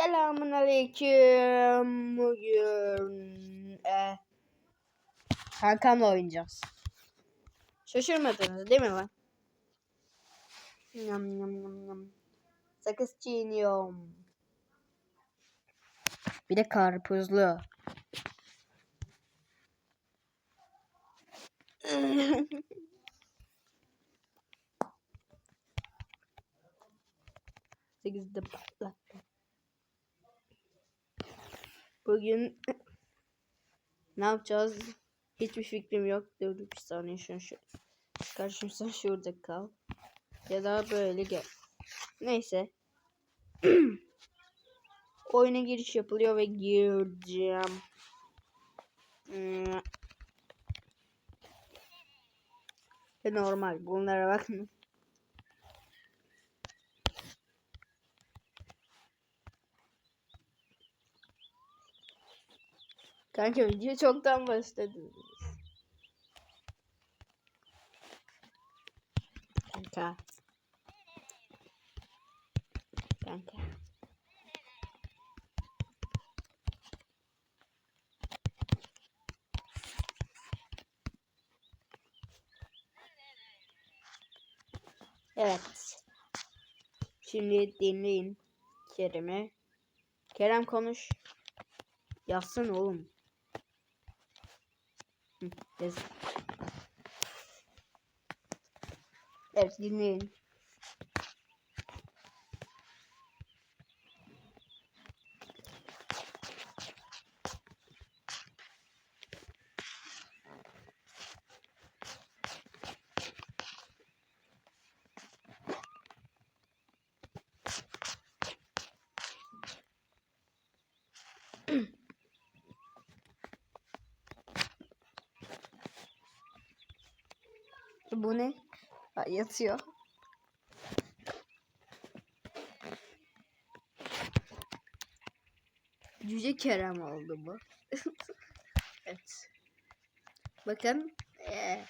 Selamun aleyküm. Bugün e, kankamla oynayacağız. Şaşırmadınız değil mi lan? Yam yam yam yam. Sakız çiğniyorum. Bir de karpuzlu. Sekizde patlattı. Bugün ne yapacağız? Hiçbir fikrim yok. Dur bir saniye şunu şu. Sen şurada kal. Ya da böyle gel. Neyse. Oyuna giriş yapılıyor ve gireceğim. Hmm. Ve normal. Bunlara bakın. Kanka video çoktan başladı. Kanka. Kanka. Evet. Şimdi dinleyin Kerem'i. Kerem konuş. Yazsın oğlum. Hı. Evet dinleyin. Bu ne? Ha, yatıyor. Cüce Kerem oldu bu. evet. Bakın. ee,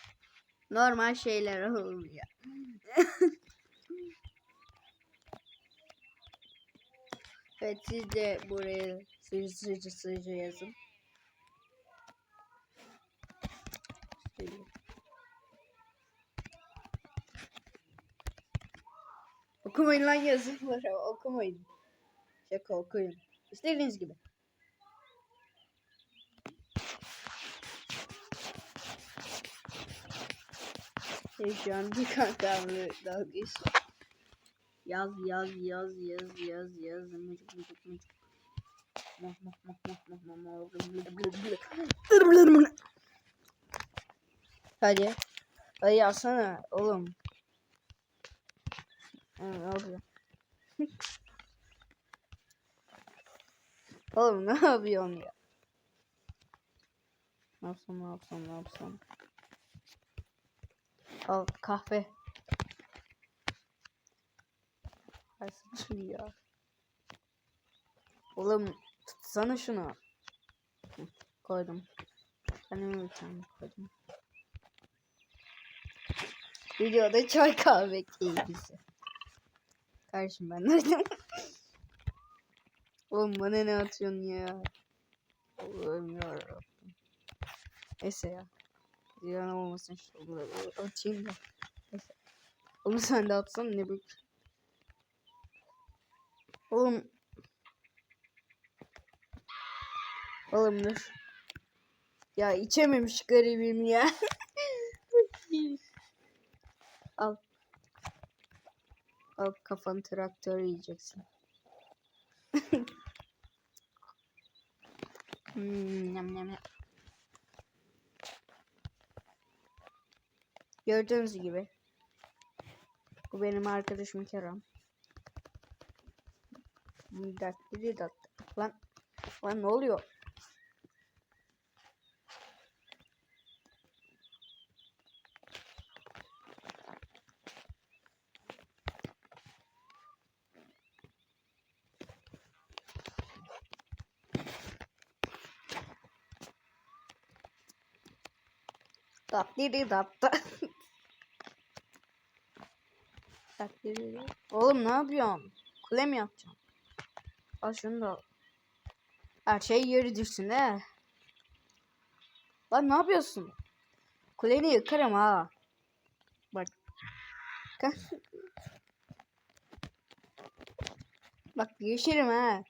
normal şeyler olmuyor. evet siz de buraya sırcı sırcı sırcı yazın. Şöyle. Okumayın lan yazıları okumayın. Şaka okuyun. İstediğiniz gibi. Şey, şu an bir kankamlı dalga. Yaz yaz yaz yaz yaz yaz mıcık mıcık mıcık. Mah mah mah mah mah mah mah. Hadi. Hadi yazsana oğlum. Yapıyor? Oğlum ne yapıyorsun ya? Ne yapsam ne yapsam ne yapsam? Al kahve. Ay sıçrı ya. Oğlum tutsana şunu. Hı, koydum. Kendime bir tane koydum. Videoda çay kahve keyfisi. Kardeşim ben nereden? Oğlum bana ne atıyorsun ya? Oğlum yarabbim. Neyse ya. Ziyan olmasın şunları atayım da. Neyse. Oğlum sen de atsan ne büyük. Oğlum. Oğlum dur. Ya içememiş garibim ya. Al. Al kafanı traktör yiyeceksin. hmm, yam yam yam. Gördüğünüz gibi. Bu benim arkadaşım Kerem. Bir dakika, bir dakika. Lan, lan ne oluyor? Tatlıydı tatlı. Tatlıydı. Oğlum ne yapıyorsun? Kule mi yapacaksın? Al şunu da. Her şey yeri düşsün he. Lan ne yapıyorsun? Kuleni yıkarım ha. Bak. Bak geçerim ha.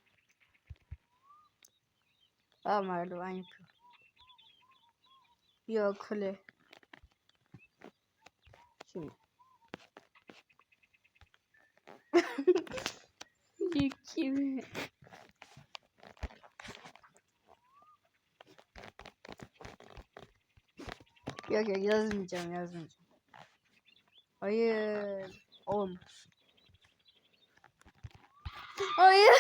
Aa merdiven yapıyor. Yok kule. Şimdi. Yük gibi. Yok yok yazmayacağım yazmayacağım. Hayır. On. Hayır.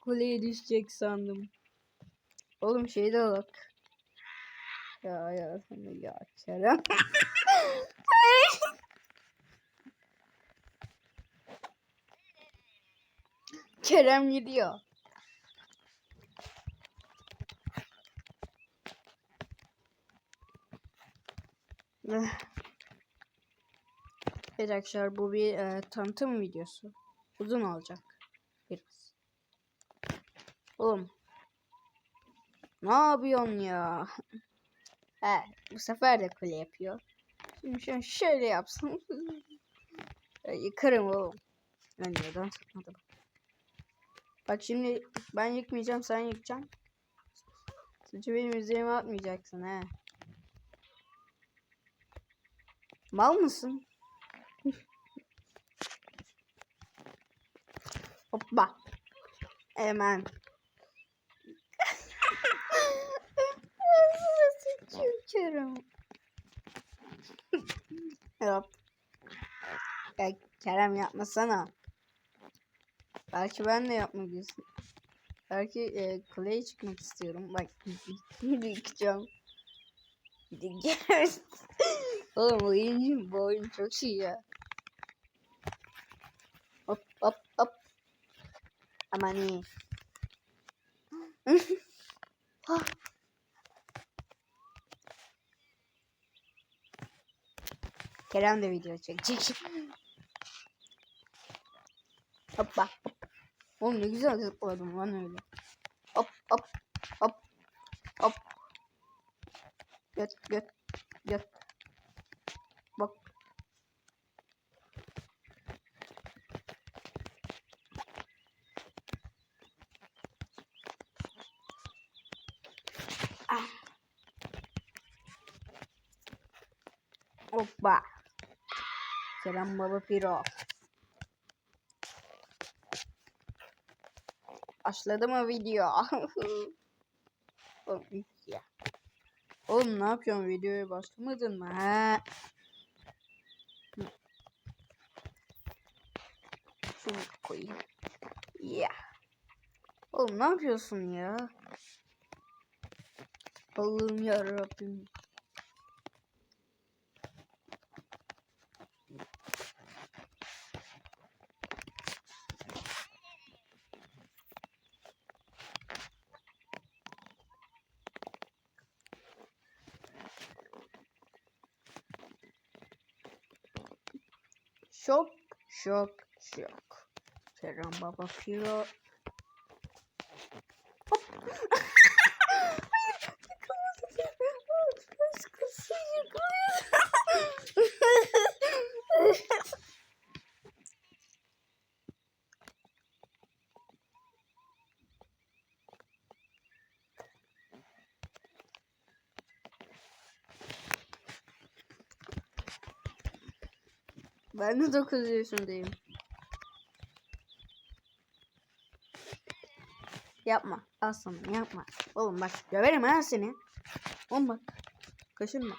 Kuleye düşecek sandım. Oğlum şey de bak. Ya ya ya Kerem. Kerem gidiyor. Evet arkadaşlar bu bir e, tanıtım videosu. Uzun olacak. Biraz. Oğlum. Ne yapıyorsun ya? He, bu sefer de kule yapıyor. Şimdi şöyle, şöyle yapsam. Ya Yıkarım oğlum. Ben neden sıkmadım. Bak şimdi ben yıkmayacağım sen yıkacaksın. Suçu benim üzerime atmayacaksın he. Mal mısın? Hoppa. Hemen. Sıçıyorum. Hop. Ya Kerem yapmasana. Belki ben de yapmak istiyorum. Belki e, kuleye çıkmak istiyorum. Bak yıkacağım. Gel. Oğlum oyuncu bu oyun çok iyi ya. Hop hop hop. Aman iyi. Kerem de video çekecek. Hoppa hop. Oğlum ne güzel zıpladım lan öyle. Hop hop hop hop. Göt göt göt. Bak. Ah. Hoppa. Kerem Baba Piro. Başladı mı video? Oğlum, ne yapıyorsun videoya başlamadın mı? He. Şunu koyayım. Ya. Oğlum ne yapıyorsun ya? Allah'ım yarabbim. Şok, şok. Kerem Baba Piro. Hop. Hayır, yıkamadım. Başkası yıkıyor. Ben de 9 yaşındayım. Yapma. Aslanım yapma. Oğlum bak döverim ha seni. Oğlum bak. Kaşınma.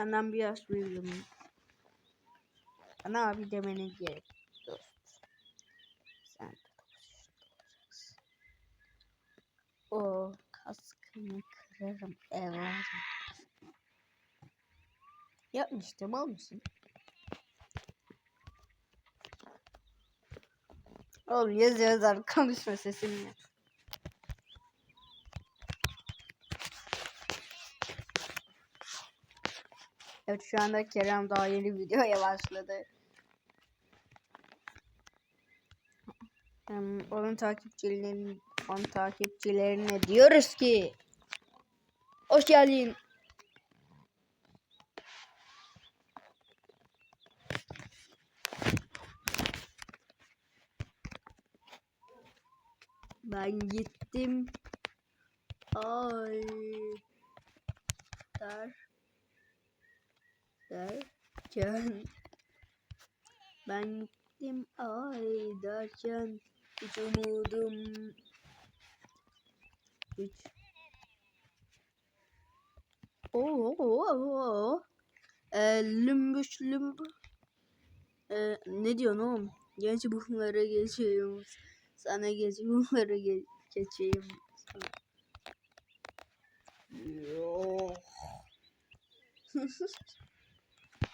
Senden biraz büyüğüm. Bana abi demene gerek dost. Sen de O kaskını kırarım evladım. Yapmıştım al mısın? Oğlum yaz yazar konuşma sesinle. Evet şu anda Kerem daha yeni videoya başladı. Hem onun takipçilerinin onun takipçilerine diyoruz ki hoş geldin. Ben gittim. Ay. Der. Derken. Ben gittim ay derken. Hiç umudum. Hiç. Oo, oo, oo. Ee, lümbüş lümbü. Ee, ne diyorsun oğlum? Genç bunlara geçiyorum. Sana geç bunları ge geçeyim. Yok.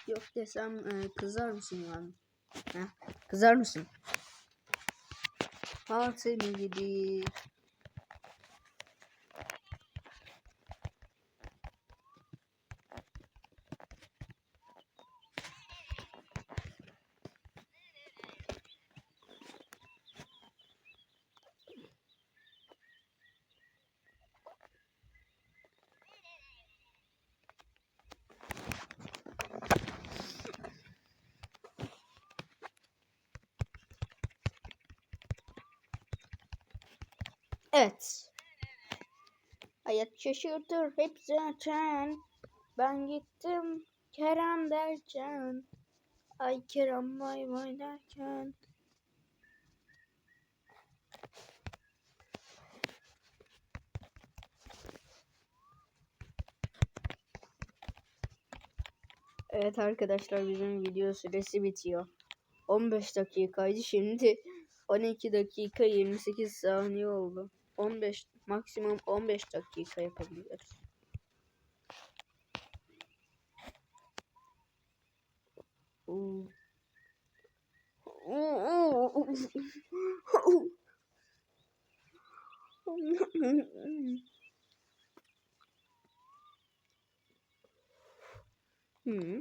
Yok desem e, kızar mısın yani? Heh, kızar mısın? Al seni gidi. Evet. Hayat şaşırtır hep zaten. Ben gittim Kerem derken. Ay Kerem vay vay derken. Evet arkadaşlar bizim video süresi bitiyor. 15 dakikaydı şimdi 12 dakika 28 saniye oldu. 15 maksimum 15 dakika yapabiliriz. Oo. Hmm.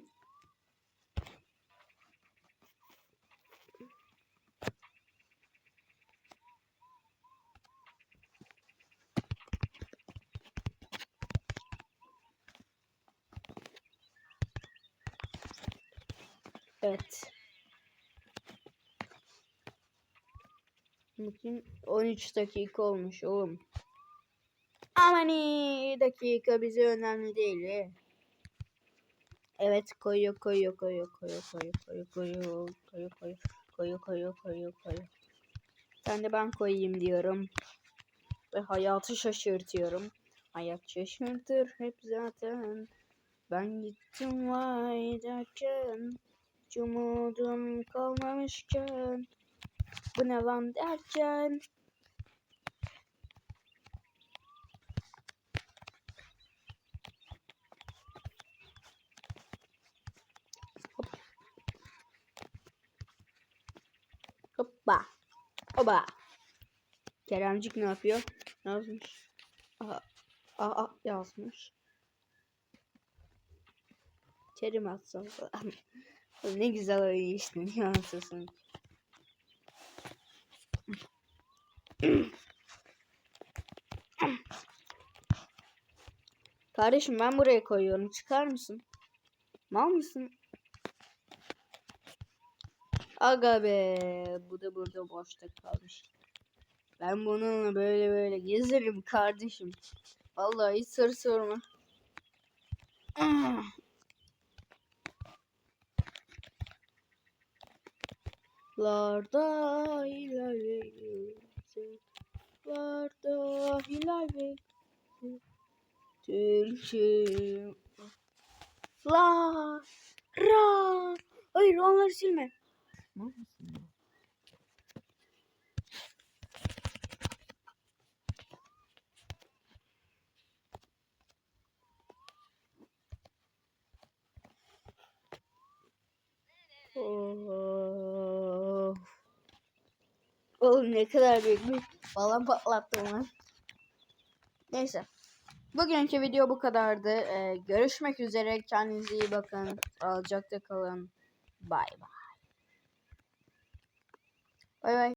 Evet. Bakayım 13 dakika olmuş oğlum. Amani dakika bize önemli değil. he. Evet koyuyor koyuyor koyuyor koyuyor koyuyor koyuyor koyuyor koyuyor koyuyor koyuyor koyuyor koyuyor koyuyor. Sen de ben koyayım diyorum. Ve hayatı şaşırtıyorum. Hayat şaşırtır hep zaten. Ben gittim vay derken. Hiç umudum kalmamışken. Bu ne lan derken. Hoppa. Oba. Keremcik ne yapıyor? Ne yazmış? Aha. Aa yazmış. Kerim falan. Ne güzel oyun işte. Yansısın. Kardeşim ben buraya koyuyorum. Çıkar mısın? Mal mısın? Aga be. Bu da burada boşta kalmış. Ben bununla böyle böyle gezerim kardeşim. Vallahi hiç soru sorma. Larda ilerliyoruz. Larda ilerliyoruz. Türkçe. La. Ra. Hayır onları silme. Ne yapıyorsun ya? Oğlum ne kadar büyük bir balon patlattım lan. Neyse. Bugünkü video bu kadardı. Ee, görüşmek üzere. Kendinize iyi bakın. Sağlıcakla kalın. Bay bay. Bay bay.